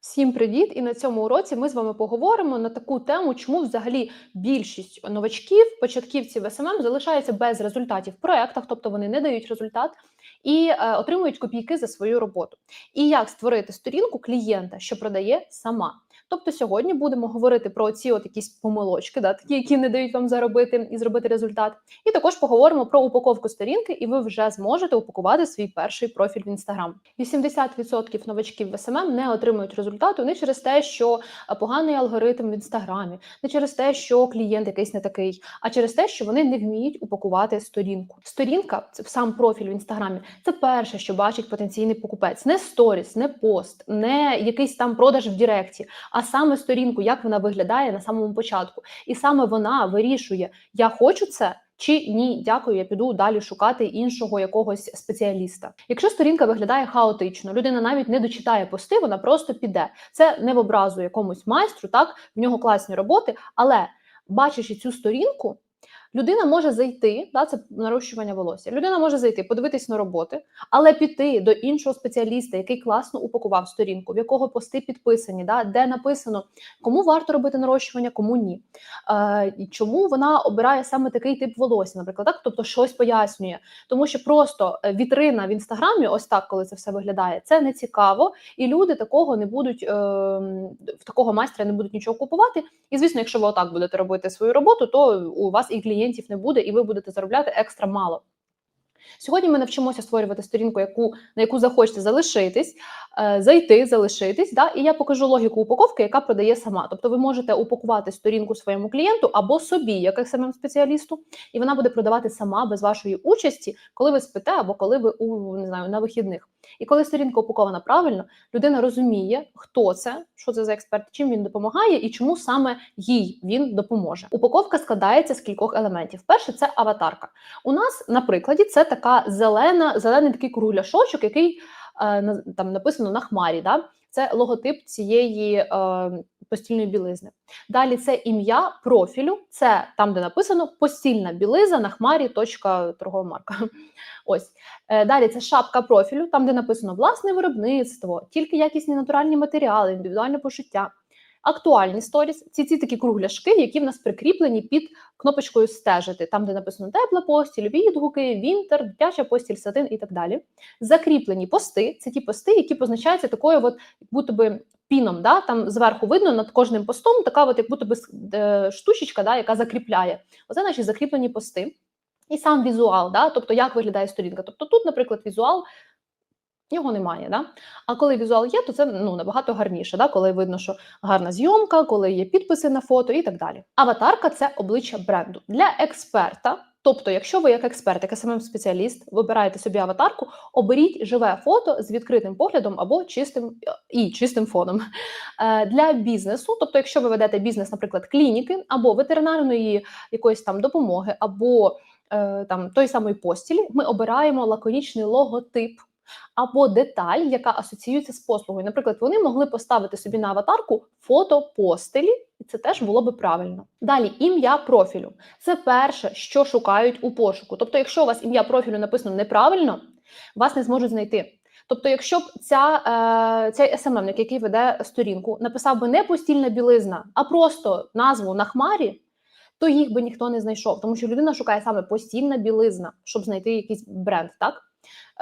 Всім привіт! І на цьому уроці ми з вами поговоримо на таку тему, чому взагалі більшість новачків, початківців СММ залишаються без результатів в проектах, тобто вони не дають результат і е, отримують копійки за свою роботу. І як створити сторінку клієнта, що продає сама. Тобто сьогодні будемо говорити про ці от якісь помилочки, да, такі, які не дають вам заробити і зробити результат. І також поговоримо про упаковку сторінки, і ви вже зможете упакувати свій перший профіль в інстаграм. 80% новачків в СММ не отримують результату не через те, що поганий алгоритм в інстаграмі, не через те, що клієнт якийсь не такий, а через те, що вони не вміють упакувати сторінку. Сторінка це сам профіль в інстаграмі. Це перше, що бачить потенційний покупець, не сторіс, не пост, не якийсь там продаж в Діректі, а саме сторінку, як вона виглядає на самому початку. І саме вона вирішує: я хочу це. Чи ні, дякую, я піду далі шукати іншого якогось спеціаліста. Якщо сторінка виглядає хаотично, людина навіть не дочитає пости, вона просто піде. Це не в образу якомусь майстру, так в нього класні роботи, але бачачи цю сторінку. Людина може зайти, да, це нарощування волосся. Людина може зайти, подивитись на роботи, але піти до іншого спеціаліста, який класно упакував сторінку, в якого пости підписані, да, де написано, кому варто робити нарощування, кому ні. Е, і Чому вона обирає саме такий тип волосся, наприклад, так, тобто щось пояснює, тому що просто е, вітрина в інстаграмі, ось так, коли це все виглядає, це не цікаво, і люди такого не будуть е, в такого майстра не будуть нічого купувати. І звісно, якщо ви отак будете робити свою роботу, то у вас і клієнтів не буде, і ви будете заробляти екстра мало. Сьогодні ми навчимося створювати сторінку, яку на яку захочете залишитись, е, зайти, залишитись. Да? І я покажу логіку упаковки, яка продає сама. Тобто, ви можете упакувати сторінку своєму клієнту або собі, як самим спеціалісту, і вона буде продавати сама без вашої участі, коли ви спите, або коли ви у не знаю на вихідних. І коли сторінка упакована правильно, людина розуміє, хто це, що це за експерт, чим він допомагає і чому саме їй він допоможе. Упаковка складається з кількох елементів. Перше це аватарка. У нас на прикладі це така зелена, зелений такий кругляшочок, який е, там написано на хмарі. Да? Це логотип цієї е, постільної білизни. Далі це ім'я профілю, це там, де написано постільна білиза на хмарі. торгова марка. Ось е, далі це шапка профілю, там де написано власне виробництво, тільки якісні натуральні матеріали, індивідуальне пошиття. Актуальні сторіс ці ці такі кругляшки, які в нас прикріплені під кнопочкою стежити, там, де написано тепла постіль, відгуки, вінтер, дитяча постіль, сатин і так далі. Закріплені пости це ті пости, які позначаються такою, от, будто би піном. Да? Там зверху видно над кожним постом така, от, як будто би е, штучечка, да, яка закріпляє. Оце наші закріплені пости. І сам візуал, да? тобто як виглядає сторінка. Тобто тут, наприклад, візуал його немає. Да? А коли візуал є, то це ну, набагато гарніше, да? коли видно, що гарна зйомка, коли є підписи на фото і так далі. Аватарка це обличчя бренду. Для експерта. Тобто, якщо ви як експерт, як смм спеціаліст, вибираєте собі аватарку, оберіть живе фото з відкритим поглядом або чистим і чистим фоном. Е, для бізнесу, тобто, якщо ви ведете бізнес, наприклад, клініки або ветеринарної якоїсь там допомоги, або е, там той самої постілі, ми обираємо лаконічний логотип або деталь, яка асоціюється з послугою. Наприклад, вони могли поставити собі на аватарку фото постелі, і це теж було би правильно. Далі ім'я профілю це перше, що шукають у пошуку. Тобто, якщо у вас ім'я профілю написано неправильно, вас не зможуть знайти. Тобто, якщо б ця, е, цей СММник, який веде сторінку, написав би не постільна білизна, а просто назву на хмарі, то їх би ніхто не знайшов, тому що людина шукає саме постільна білизна, щоб знайти якийсь бренд, так?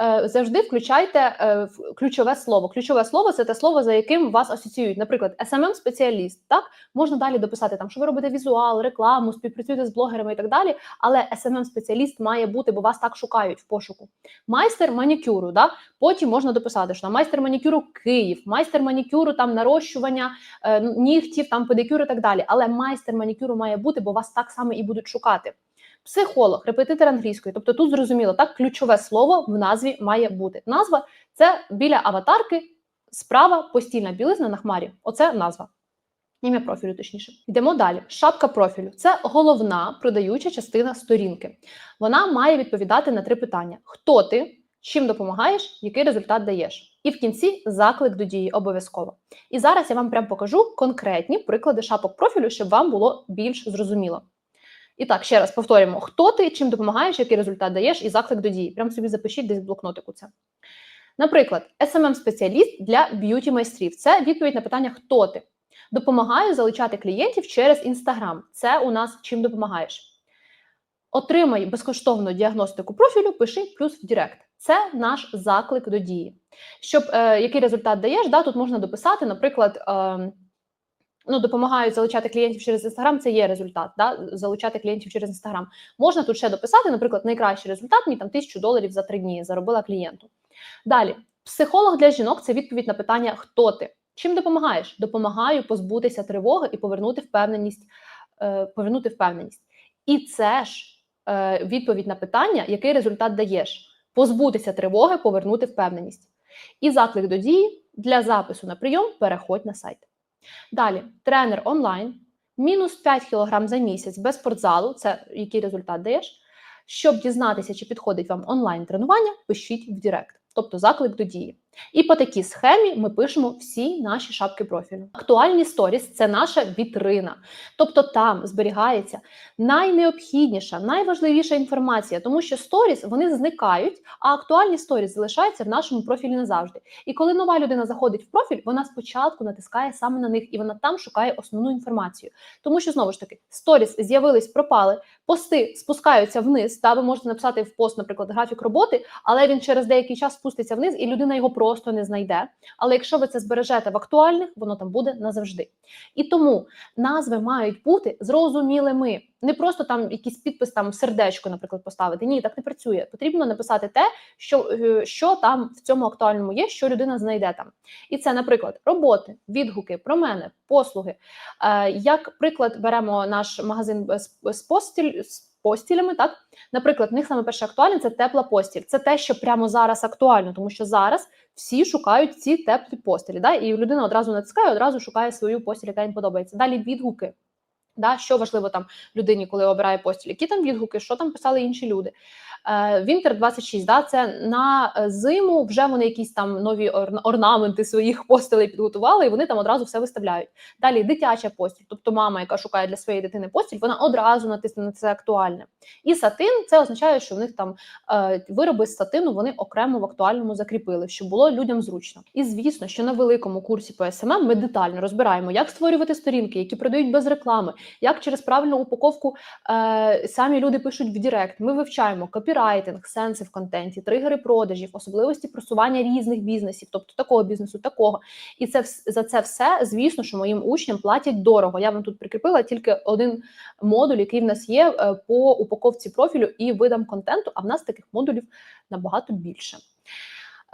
Е, завжди включайте е, ключове слово. Ключове слово це те слово, за яким вас асоціюють. Наприклад, smm спеціаліст Так можна далі дописати там, що ви робите візуал, рекламу, співпрацюєте з блогерами і так далі. Але smm спеціаліст має бути, бо вас так шукають в пошуку. Майстер манікюру. Да? Потім можна дописати, що майстер манікюру Київ, майстер манікюру, там нарощування е, нігтів, там педикюр і так далі. Але майстер манікюру має бути, бо вас так само і будуть шукати. Психолог, репетитор англійської. Тобто тут зрозуміло, так ключове слово в назві має бути. Назва це біля аватарки, справа постільна білизна на хмарі. Оце назва. Ім'я профілю, точніше. Йдемо далі. Шапка профілю це головна продаюча частина сторінки. Вона має відповідати на три питання: хто ти, чим допомагаєш, який результат даєш. І в кінці заклик до дії обов'язково. І зараз я вам прям покажу конкретні приклади шапок профілю, щоб вам було більш зрозуміло. І так, ще раз повторюємо, хто ти, чим допомагаєш, який результат даєш, і заклик до дії. Прям собі запишіть десь в блокнотику це. Наприклад, smm спеціаліст для б'юті майстрів це відповідь на питання Хто ти? Допомагаю залучати клієнтів через Інстаграм. Це у нас чим допомагаєш. Отримай безкоштовну діагностику профілю, пиши плюс в Директ. Це наш заклик до дії. Щоб е, який результат даєш, да, тут можна дописати, наприклад, е, ну, допомагають залучати клієнтів через Інстаграм, це є результат, да, залучати клієнтів через Інстаграм. Можна тут ще дописати, наприклад, найкращий результат мені там тисячу доларів за три дні заробила клієнту. Далі, психолог для жінок це відповідь на питання Хто ти? Чим допомагаєш? Допомагаю позбутися тривоги і повернути впевненість, е, повернути впевненість. І це ж е, відповідь на питання, який результат даєш позбутися тривоги, повернути впевненість. І заклик до дії для запису на прийом переходь на сайт. Далі, тренер онлайн, мінус 5 кг за місяць без спортзалу. Це який результат даєш? Щоб дізнатися, чи підходить вам онлайн тренування, пишіть в Директ, тобто заклик до дії. І по такій схемі ми пишемо всі наші шапки профілю. Актуальні сторіс це наша вітрина. Тобто там зберігається найнеобхідніша, найважливіша інформація, тому що сторіс вони зникають, а актуальні сторіс залишаються в нашому профілі назавжди. І коли нова людина заходить в профіль, вона спочатку натискає саме на них, і вона там шукає основну інформацію. Тому що знову ж таки сторіс з'явились, пропали, пости спускаються вниз. Та ви можете написати в пост, наприклад, графік роботи, але він через деякий час спуститься вниз, і людина його просто не знайде. Але якщо ви це збережете в актуальних, воно там буде назавжди. І тому назви мають бути зрозумілими. Не просто там якийсь підпис, там сердечко, наприклад, поставити. Ні, так не працює. Потрібно написати те, що, е, що там в цьому актуальному є, що людина знайде там. І це, наприклад, роботи, відгуки про мене, послуги. Е, Як приклад, беремо наш магазин з, постіль. Постілями, так, наприклад, в них саме перше актуальне це тепла постіль. Це те, що прямо зараз актуально, тому що зараз всі шукають ці теплі постілі. Да? І людина одразу натискає, одразу шукає свою постіль, яка їм подобається. Далі відгуки. Да, Що важливо там людині, коли обирає постіль, які там відгуки, що там писали інші люди. Вінтер 26, да, це на зиму вже вони якісь там нові орнаменти своїх постелей підготували, і вони там одразу все виставляють. Далі дитяча постіль, тобто мама, яка шукає для своєї дитини постіль, вона одразу натисне на це актуальне. І сатин це означає, що в них там е, вироби з сатину вони окремо в актуальному закріпили, щоб було людям зручно. І звісно, що на великому курсі по СММ ми детально розбираємо, як створювати сторінки, які продають без реклами, як через правильну упаковку е, самі люди пишуть в Директ. Ми вивчаємо копірайтинг, сенси в контенті, тригери продажів, особливості просування різних бізнесів, тобто такого бізнесу, такого. І це за це все, звісно, що моїм учням платять дорого. Я вам тут прикріпила тільки один модуль, який в нас є е, по упаковці профілю і видам контенту. А в нас таких модулів набагато більше.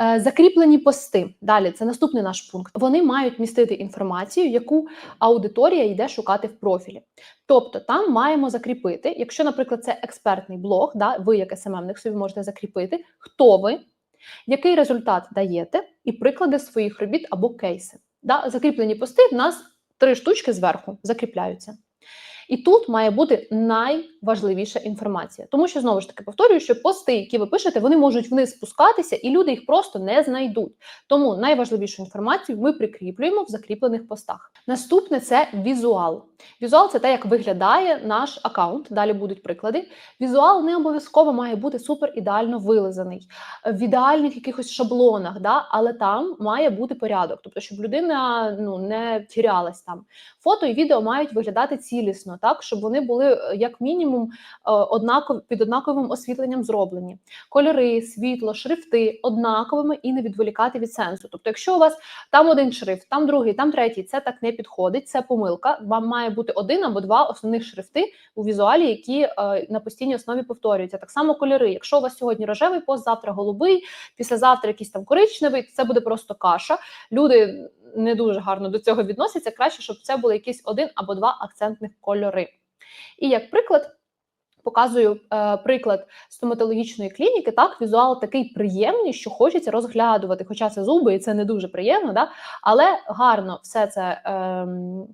Е, закріплені пости. Далі це наступний наш пункт. Вони мають містити інформацію, яку аудиторія йде шукати в профілі. Тобто там маємо закріпити, якщо, наприклад, це експертний блог, да, ви, як СММник, собі можете закріпити, хто ви, який результат даєте, і приклади своїх робіт або кейси. Да, Закріплені пости в нас три штучки зверху закріпляються. І тут має бути найважливіша інформація, тому що знову ж таки повторюю, що пости, які ви пишете, вони можуть вниз спускатися, і люди їх просто не знайдуть. Тому найважливішу інформацію ми прикріплюємо в закріплених постах. Наступне це візуал. Візуал це те, як виглядає наш аккаунт. Далі будуть приклади. Візуал не обов'язково має бути супер ідеально вилизаний в ідеальних якихось шаблонах, да? але там має бути порядок, тобто, щоб людина ну не тірялась там. Фото і відео мають виглядати цілісно, так щоб вони були е, як мінімум е, однакові під однаковим освітленням зроблені. Кольори, світло, шрифти однаковими і не відволікати від сенсу. Тобто, якщо у вас там один шрифт, там другий, там третій, це так не підходить, це помилка. Вам має бути один або два основних шрифти у візуалі, які е, на постійній основі повторюються. Так само кольори. Якщо у вас сьогодні рожевий пост, завтра голубий, післязавтра якийсь там коричневий, це буде просто каша. Люди не дуже гарно до цього відносяться. Краще, щоб це були якісь один або два акцентних кольори. І як приклад. Показую е, приклад стоматологічної клініки. Так, візуал такий приємний, що хочеться розглядувати. Хоча це зуби, і це не дуже приємно, да? але гарно все це е,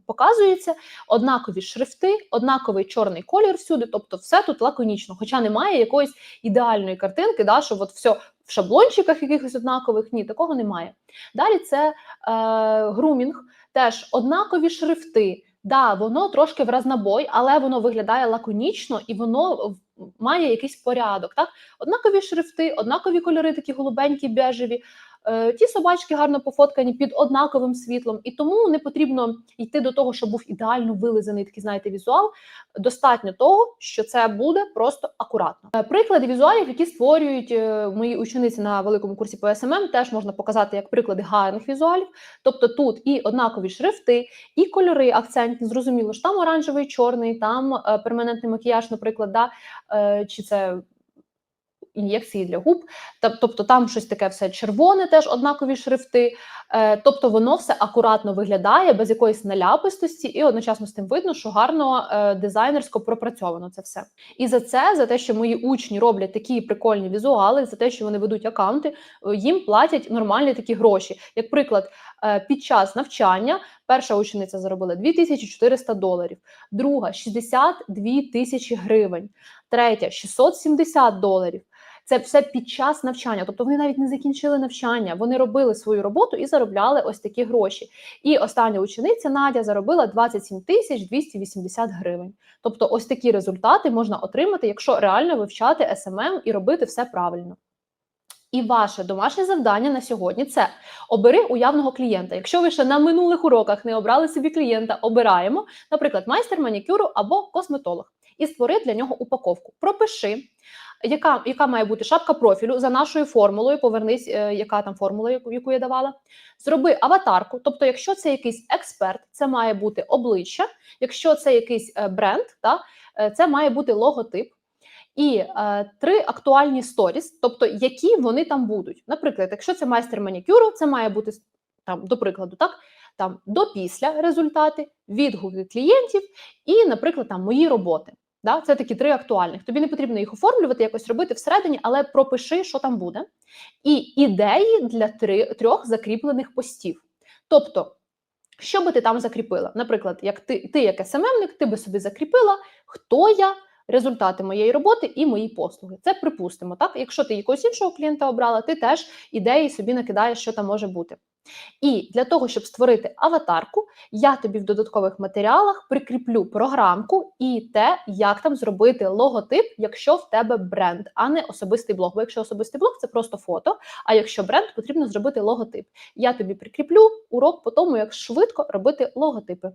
показується. Однакові шрифти, однаковий чорний колір всюди, тобто все тут лаконічно, хоча немає якоїсь ідеальної картинки, да, що от все в шаблончиках якихось однакових, ні, такого немає. Далі це е, грумінг, теж однакові шрифти. Да, воно трошки в разнобой, але воно виглядає лаконічно і воно має якийсь порядок. Так, однакові шрифти, однакові кольори, такі голубенькі, бежеві, ті собачки гарно пофоткані під однаковим світлом, і тому не потрібно йти до того, щоб був ідеально вилизаний такий, знаєте, візуал. Достатньо того, що це буде просто акуратно. Е, Приклади візуалів, які створюють е, мої учениці на великому курсі по СММ, теж можна показати як приклади гарних візуалів. Тобто тут і однакові шрифти, і кольори акцентні. Зрозуміло, що там оранжевий, чорний, там е, перманентний макіяж, наприклад, да, е, чи це ін'єкції для губ. Тобто там щось таке все червоне, теж однакові шрифти. Е, Тобто воно все акуратно виглядає без якоїсь наляпистості, і одночасно з тим видно, що гарно е, дизайнерсько пропрацьовано це все. І за це, за те, що мої учні роблять такі прикольні візуали, за те, що вони ведуть акаунти, е, їм платять нормальні такі гроші. Як приклад, під час навчання перша учениця заробила 2400 доларів, друга 62 тисячі гривень, третя 670 доларів. Це все під час навчання, тобто вони навіть не закінчили навчання, вони робили свою роботу і заробляли ось такі гроші. І остання учениця Надя заробила 27 тисяч 280 гривень. Тобто, ось такі результати можна отримати, якщо реально вивчати SMM і робити все правильно. І ваше домашнє завдання на сьогодні це обери уявного клієнта. Якщо ви ще на минулих уроках не обрали собі клієнта, обираємо, наприклад, майстер манікюру або косметолог, і створи для нього упаковку. Пропиши, яка, яка має бути шапка профілю за нашою формулою. Повернись, е, яка там формула, яку, я давала. Зроби аватарку. Тобто, якщо це якийсь експерт, це має бути обличчя. Якщо це якийсь е, бренд, та, е, це має бути логотип. І е, три актуальні сторіс, тобто які вони там будуть. Наприклад, якщо це майстер манікюру, це має бути там, до прикладу, так там до після результати, відгуки клієнтів і, наприклад, там мої роботи. Да? Це такі три актуальних. Тобі не потрібно їх оформлювати, якось робити всередині, але пропиши, що там буде. І ідеї для три, трьох закріплених постів. Тобто, що би ти там закріпила? Наприклад, як ти, ти як СММник, ти би собі закріпила, хто я, результати моєї роботи і мої послуги. Це припустимо. Так, якщо ти якогось іншого клієнта обрала, ти теж ідеї собі накидаєш, що там може бути. І для того, щоб створити аватарку, я тобі в додаткових матеріалах прикріплю програмку і те, як там зробити логотип, якщо в тебе бренд, а не особистий блог. Бо якщо особистий блог, це просто фото. А якщо бренд, потрібно зробити логотип. Я тобі прикріплю урок по тому, як швидко робити логотипи.